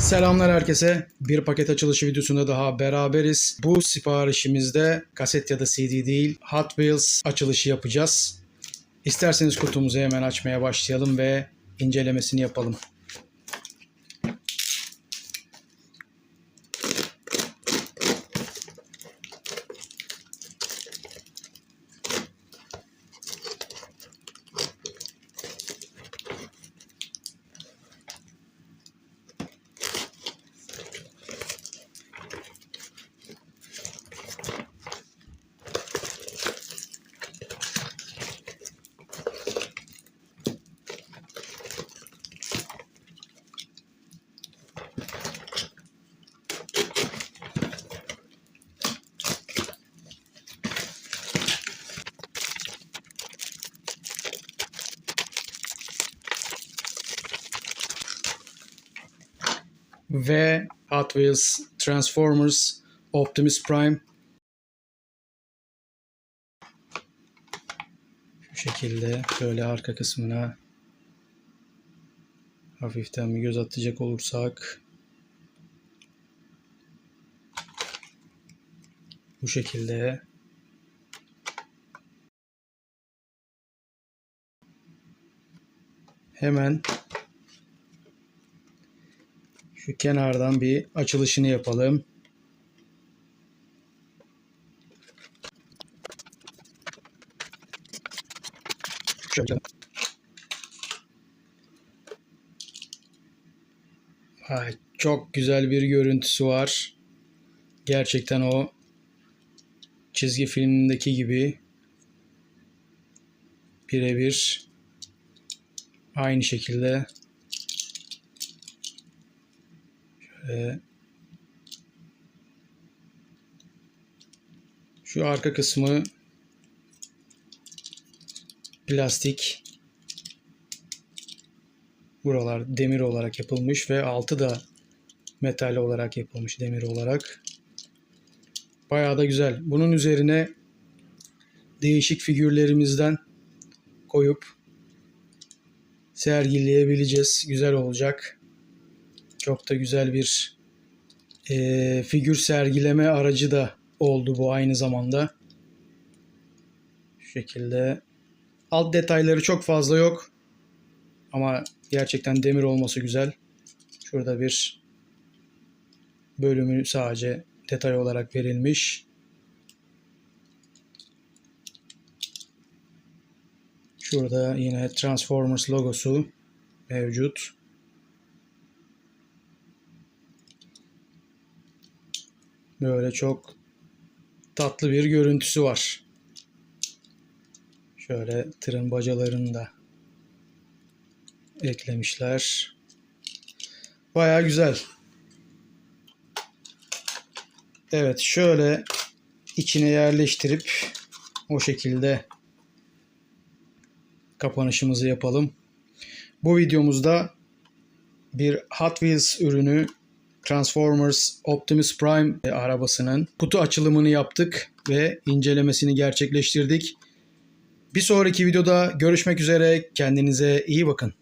Selamlar herkese. Bir paket açılışı videosunda daha beraberiz. Bu siparişimizde kaset ya da CD değil Hot Wheels açılışı yapacağız. İsterseniz kutumuzu hemen açmaya başlayalım ve incelemesini yapalım. Ve Hot Wheels Transformers Optimus Prime. Şu şekilde şöyle arka kısmına hafiften bir göz atacak olursak bu şekilde hemen şu kenardan bir açılışını yapalım. Şöyle. Ay, çok güzel bir görüntüsü var. Gerçekten o çizgi filmindeki gibi birebir aynı şekilde Şöyle şu arka kısmı plastik buralar demir olarak yapılmış ve altı da metal olarak yapılmış demir olarak. Bayağı da güzel. Bunun üzerine değişik figürlerimizden koyup sergileyebileceğiz. Güzel olacak. Çok da güzel bir e, figür sergileme aracı da oldu bu aynı zamanda. Şu şekilde. Alt detayları çok fazla yok. Ama gerçekten demir olması güzel. Şurada bir bölümü sadece detay olarak verilmiş. Şurada yine Transformers logosu mevcut. Böyle çok tatlı bir görüntüsü var. Şöyle tırın bacalarını da eklemişler. Baya güzel. Evet şöyle içine yerleştirip o şekilde kapanışımızı yapalım. Bu videomuzda bir Hot Wheels ürünü Transformers Optimus Prime arabasının kutu açılımını yaptık ve incelemesini gerçekleştirdik. Bir sonraki videoda görüşmek üzere. Kendinize iyi bakın.